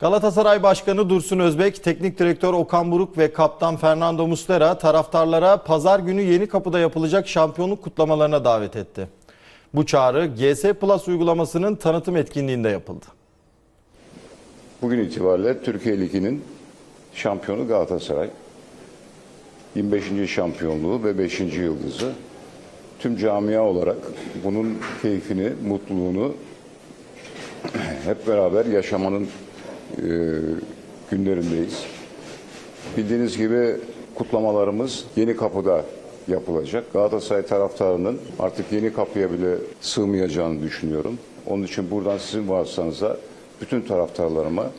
Galatasaray Başkanı Dursun Özbek, Teknik Direktör Okan Buruk ve Kaptan Fernando Muslera taraftarlara pazar günü Yeni Kapı'da yapılacak şampiyonluk kutlamalarına davet etti. Bu çağrı GS Plus uygulamasının tanıtım etkinliğinde yapıldı. Bugün itibariyle Türkiye Ligi'nin şampiyonu Galatasaray. 25. şampiyonluğu ve 5. yıldızı. Tüm camia olarak bunun keyfini, mutluluğunu hep beraber yaşamanın e, günlerindeyiz. Bildiğiniz gibi kutlamalarımız Yeni Kapı'da yapılacak. Galatasaray taraftarının artık Yeni Kapı'ya bile sığmayacağını düşünüyorum. Onun için buradan sizin vasıtanızda bütün taraftarlarıma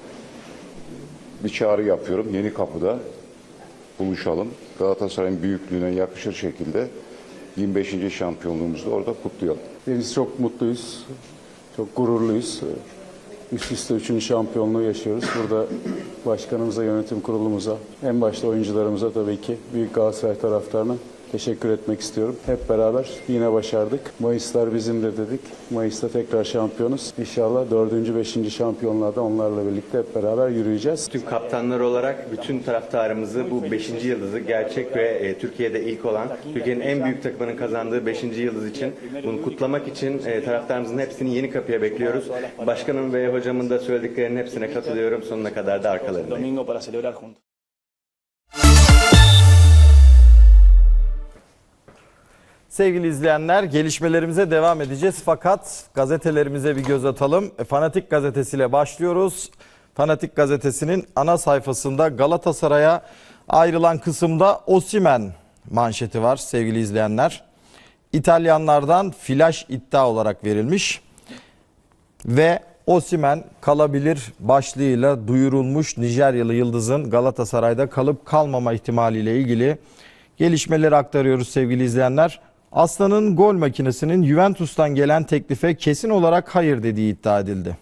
bir çağrı yapıyorum. Yeni Kapı'da buluşalım. Galatasaray'ın büyüklüğüne yakışır şekilde 25. şampiyonluğumuzu da orada kutlayalım. Biz çok mutluyuz, çok gururluyuz. Üst üste üçüncü şampiyonluğu yaşıyoruz. Burada başkanımıza, yönetim kurulumuza, en başta oyuncularımıza tabii ki büyük Galatasaray taraftarına teşekkür etmek istiyorum. Hep beraber yine başardık. Mayıslar bizimdir dedik. Mayıs'ta tekrar şampiyonuz. İnşallah dördüncü, beşinci şampiyonlarda onlarla birlikte hep beraber yürüyeceğiz. Tüm kaptanlar olarak bütün taraftarımızı bu 5. yıldızı gerçek ve e, Türkiye'de ilk olan Türkiye'nin en büyük takımının kazandığı 5. yıldız için bunu kutlamak için e, taraftarımızın hepsini yeni kapıya bekliyoruz. Başkanım ve hocamın da söylediklerinin hepsine katılıyorum. Sonuna kadar da arkalarındayım. Sevgili izleyenler gelişmelerimize devam edeceğiz fakat gazetelerimize bir göz atalım. Fanatik gazetesiyle başlıyoruz. Fanatik gazetesinin ana sayfasında Galatasaray'a ayrılan kısımda Osimen manşeti var sevgili izleyenler. İtalyanlardan flash iddia olarak verilmiş ve Osimen kalabilir başlığıyla duyurulmuş Nijeryalı Yıldız'ın Galatasaray'da kalıp kalmama ihtimaliyle ilgili gelişmeleri aktarıyoruz sevgili izleyenler. Aslan'ın gol makinesinin Juventus'tan gelen teklife kesin olarak hayır dediği iddia edildi.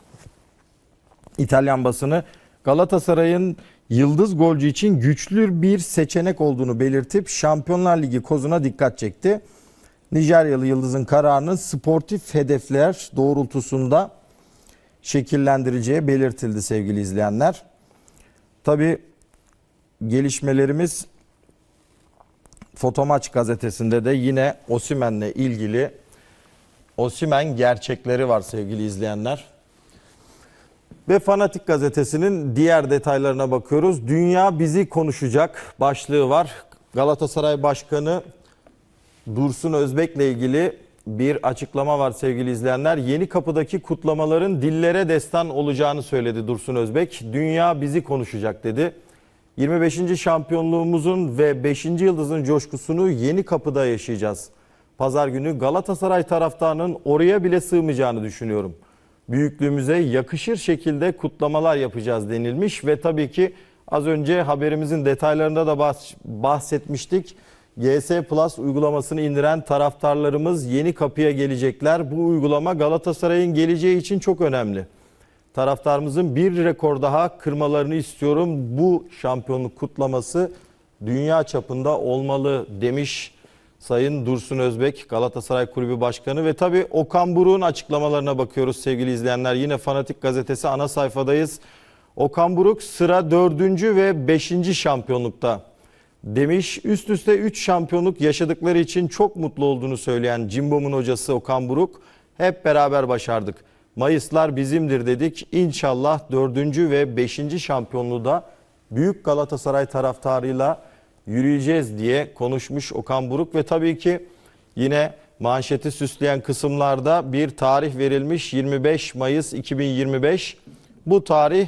İtalyan basını Galatasaray'ın yıldız golcü için güçlü bir seçenek olduğunu belirtip Şampiyonlar Ligi kozuna dikkat çekti. Nijeryalı yıldızın kararının sportif hedefler doğrultusunda şekillendireceği belirtildi sevgili izleyenler. Tabi gelişmelerimiz Fotomaç gazetesinde de yine Osimen'le ilgili Osimen gerçekleri var sevgili izleyenler. Ve Fanatik gazetesinin diğer detaylarına bakıyoruz. Dünya bizi konuşacak başlığı var. Galatasaray Başkanı Dursun Özbek'le ilgili bir açıklama var sevgili izleyenler. Yeni kapıdaki kutlamaların dillere destan olacağını söyledi Dursun Özbek. Dünya bizi konuşacak dedi. 25. şampiyonluğumuzun ve 5. yıldızın coşkusunu yeni kapıda yaşayacağız. Pazar günü Galatasaray taraftarının oraya bile sığmayacağını düşünüyorum. Büyüklüğümüze yakışır şekilde kutlamalar yapacağız denilmiş ve tabii ki az önce haberimizin detaylarında da bahs- bahsetmiştik. GS Plus uygulamasını indiren taraftarlarımız yeni kapıya gelecekler. Bu uygulama Galatasaray'ın geleceği için çok önemli. Taraftarımızın bir rekor daha kırmalarını istiyorum. Bu şampiyonluk kutlaması dünya çapında olmalı demiş Sayın Dursun Özbek Galatasaray Kulübü Başkanı ve tabii Okan Buruk'un açıklamalarına bakıyoruz sevgili izleyenler. Yine Fanatik Gazetesi ana sayfadayız. Okan Buruk sıra 4. ve 5. şampiyonlukta demiş. Üst üste 3 şampiyonluk yaşadıkları için çok mutlu olduğunu söyleyen Cimbom'un hocası Okan Buruk hep beraber başardık. Mayıslar bizimdir dedik. İnşallah 4. ve 5. şampiyonluğu da Büyük Galatasaray taraftarıyla yürüyeceğiz diye konuşmuş Okan Buruk ve tabii ki yine manşeti süsleyen kısımlarda bir tarih verilmiş 25 Mayıs 2025. Bu tarih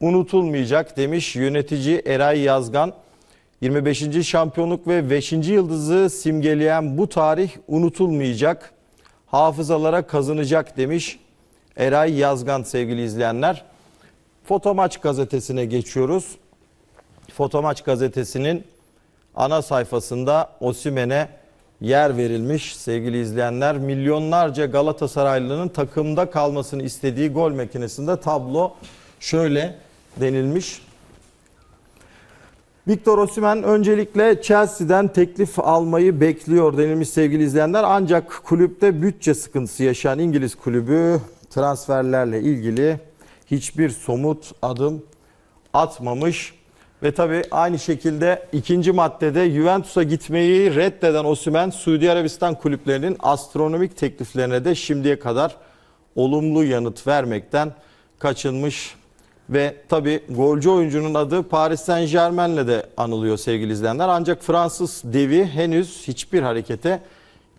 unutulmayacak demiş yönetici Eray Yazgan. 25. şampiyonluk ve 5. yıldızı simgeleyen bu tarih unutulmayacak, hafızalara kazınacak demiş Eray Yazgan sevgili izleyenler. Fotomaç gazetesine geçiyoruz. Fotomaç gazetesinin ana sayfasında Osimen'e yer verilmiş sevgili izleyenler. Milyonlarca Galatasaraylı'nın takımda kalmasını istediği gol makinesinde tablo şöyle denilmiş. Victor Osimhen öncelikle Chelsea'den teklif almayı bekliyor denilmiş sevgili izleyenler. Ancak kulüpte bütçe sıkıntısı yaşayan İngiliz kulübü transferlerle ilgili hiçbir somut adım atmamış. Ve tabii aynı şekilde ikinci maddede Juventus'a gitmeyi reddeden Osimhen, Suudi Arabistan kulüplerinin astronomik tekliflerine de şimdiye kadar olumlu yanıt vermekten kaçınmış. Ve tabii golcü oyuncunun adı Paris Saint Germain'le de anılıyor sevgili izleyenler. Ancak Fransız devi henüz hiçbir harekete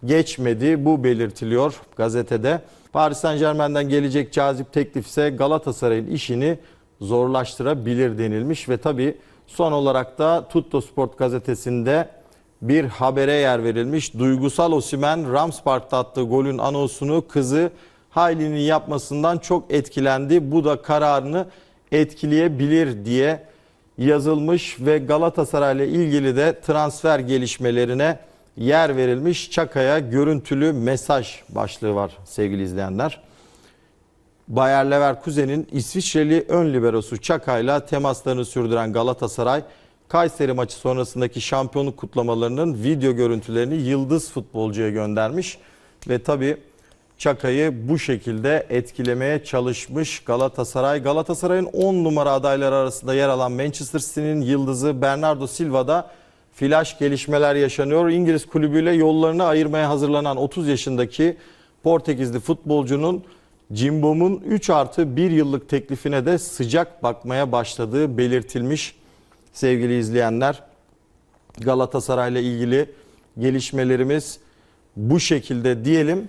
geçmedi. Bu belirtiliyor gazetede. Paris Saint Germain'den gelecek cazip teklif ise Galatasaray'ın işini zorlaştırabilir denilmiş ve tabii son olarak da Tutto Sport gazetesinde bir habere yer verilmiş. Duygusal Osimen Rams Park'ta attığı golün anonsunu kızı Hayli'nin yapmasından çok etkilendi. Bu da kararını etkileyebilir diye yazılmış ve Galatasaray ile ilgili de transfer gelişmelerine yer verilmiş. Çakaya görüntülü mesaj başlığı var sevgili izleyenler. Bayer Leverkusen'in İsviçreli ön liberosu Çaka'yla temaslarını sürdüren Galatasaray, Kayseri maçı sonrasındaki şampiyonluk kutlamalarının video görüntülerini yıldız futbolcuya göndermiş. Ve tabii Çaka'yı bu şekilde etkilemeye çalışmış Galatasaray. Galatasaray'ın 10 numara adayları arasında yer alan Manchester City'nin yıldızı Bernardo Silva'da flash gelişmeler yaşanıyor. İngiliz kulübüyle yollarını ayırmaya hazırlanan 30 yaşındaki Portekizli futbolcunun Cimbom'un 3 artı 1 yıllık teklifine de sıcak bakmaya başladığı belirtilmiş sevgili izleyenler. Galatasaray ile ilgili gelişmelerimiz bu şekilde diyelim.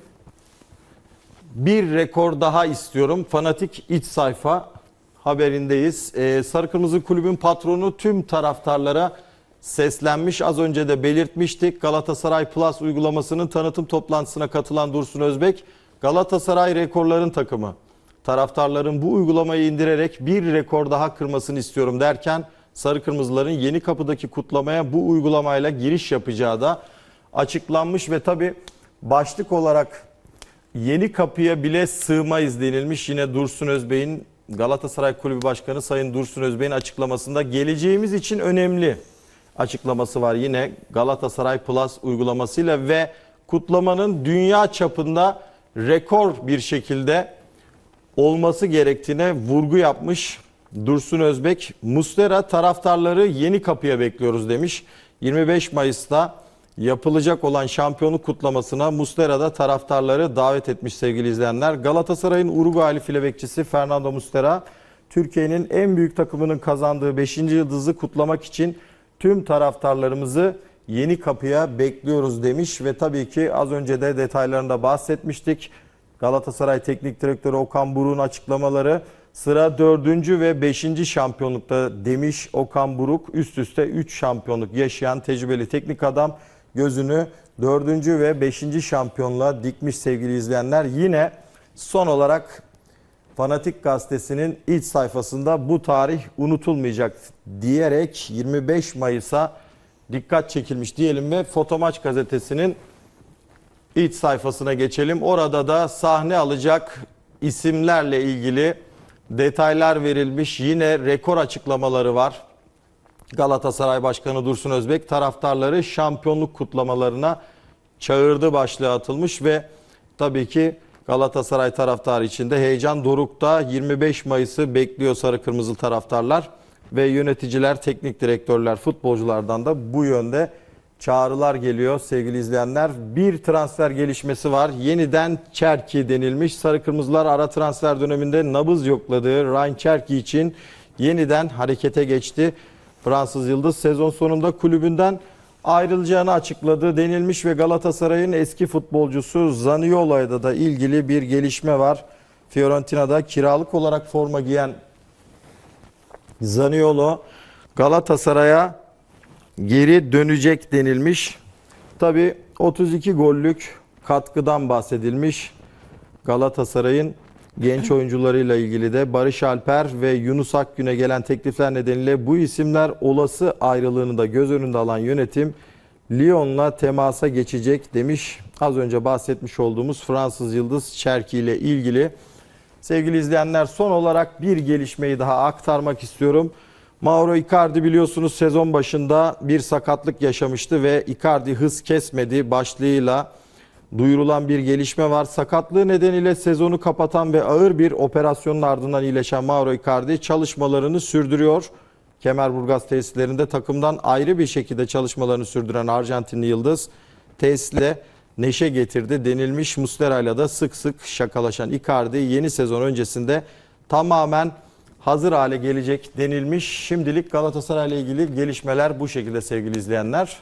Bir rekor daha istiyorum. Fanatik iç sayfa haberindeyiz. Ee, Sarı Kırmızı Kulübün patronu tüm taraftarlara seslenmiş. Az önce de belirtmiştik. Galatasaray Plus uygulamasının tanıtım toplantısına katılan Dursun Özbek, Galatasaray rekorların takımı. Taraftarların bu uygulamayı indirerek bir rekor daha kırmasını istiyorum derken Sarı Kırmızıların yeni kapıdaki kutlamaya bu uygulamayla giriş yapacağı da açıklanmış ve tabi başlık olarak yeni kapıya bile sığmayız denilmiş. Yine Dursun Özbey'in Galatasaray Kulübü Başkanı Sayın Dursun Özbey'in açıklamasında geleceğimiz için önemli açıklaması var. Yine Galatasaray Plus uygulamasıyla ve kutlamanın dünya çapında rekor bir şekilde olması gerektiğine vurgu yapmış Dursun Özbek. Mustera taraftarları yeni kapıya bekliyoruz demiş. 25 Mayıs'ta yapılacak olan şampiyonluk kutlamasına Mustera'da taraftarları davet etmiş sevgili izleyenler. Galatasaray'ın Uruguaylı file Fernando Mustera, Türkiye'nin en büyük takımının kazandığı 5. yıldızı kutlamak için tüm taraftarlarımızı yeni kapıya bekliyoruz demiş ve tabii ki az önce de detaylarında bahsetmiştik. Galatasaray Teknik Direktörü Okan Buruk'un açıklamaları sıra 4. ve 5. şampiyonlukta demiş Okan Buruk. Üst üste 3 şampiyonluk yaşayan tecrübeli teknik adam gözünü 4. ve 5. şampiyonluğa dikmiş sevgili izleyenler. Yine son olarak Fanatik Gazetesi'nin iç sayfasında bu tarih unutulmayacak diyerek 25 Mayıs'a dikkat çekilmiş diyelim ve Fotomaç Gazetesi'nin iç sayfasına geçelim. Orada da sahne alacak isimlerle ilgili detaylar verilmiş. Yine rekor açıklamaları var. Galatasaray Başkanı Dursun Özbek taraftarları şampiyonluk kutlamalarına çağırdı başlığı atılmış ve tabii ki Galatasaray taraftarı için de heyecan dorukta 25 Mayıs'ı bekliyor sarı kırmızı taraftarlar ve yöneticiler, teknik direktörler, futbolculardan da bu yönde çağrılar geliyor sevgili izleyenler. Bir transfer gelişmesi var. Yeniden Çerki denilmiş. Sarı Kırmızılar ara transfer döneminde nabız yokladığı Ryan Çerki için yeniden harekete geçti. Fransız Yıldız sezon sonunda kulübünden ayrılacağını açıkladı denilmiş ve Galatasaray'ın eski futbolcusu Zaniolo'ya da ilgili bir gelişme var. Fiorentina'da kiralık olarak forma giyen Zaniolo Galatasaray'a geri dönecek denilmiş. Tabi 32 gollük katkıdan bahsedilmiş. Galatasaray'ın genç oyuncularıyla ilgili de Barış Alper ve Yunus Akgün'e gelen teklifler nedeniyle bu isimler olası ayrılığını da göz önünde alan yönetim Lyon'la temasa geçecek demiş. Az önce bahsetmiş olduğumuz Fransız Yıldız Çerki ile ilgili. Sevgili izleyenler son olarak bir gelişmeyi daha aktarmak istiyorum. Mauro Icardi biliyorsunuz sezon başında bir sakatlık yaşamıştı ve Icardi hız kesmedi başlığıyla duyurulan bir gelişme var. Sakatlığı nedeniyle sezonu kapatan ve ağır bir operasyonun ardından iyileşen Mauro Icardi çalışmalarını sürdürüyor. Kemerburgaz tesislerinde takımdan ayrı bir şekilde çalışmalarını sürdüren Arjantinli Yıldız tesisle neşe getirdi denilmiş. Muslera'yla da sık sık şakalaşan Icardi yeni sezon öncesinde tamamen hazır hale gelecek denilmiş. Şimdilik Galatasaray ile ilgili gelişmeler bu şekilde sevgili izleyenler.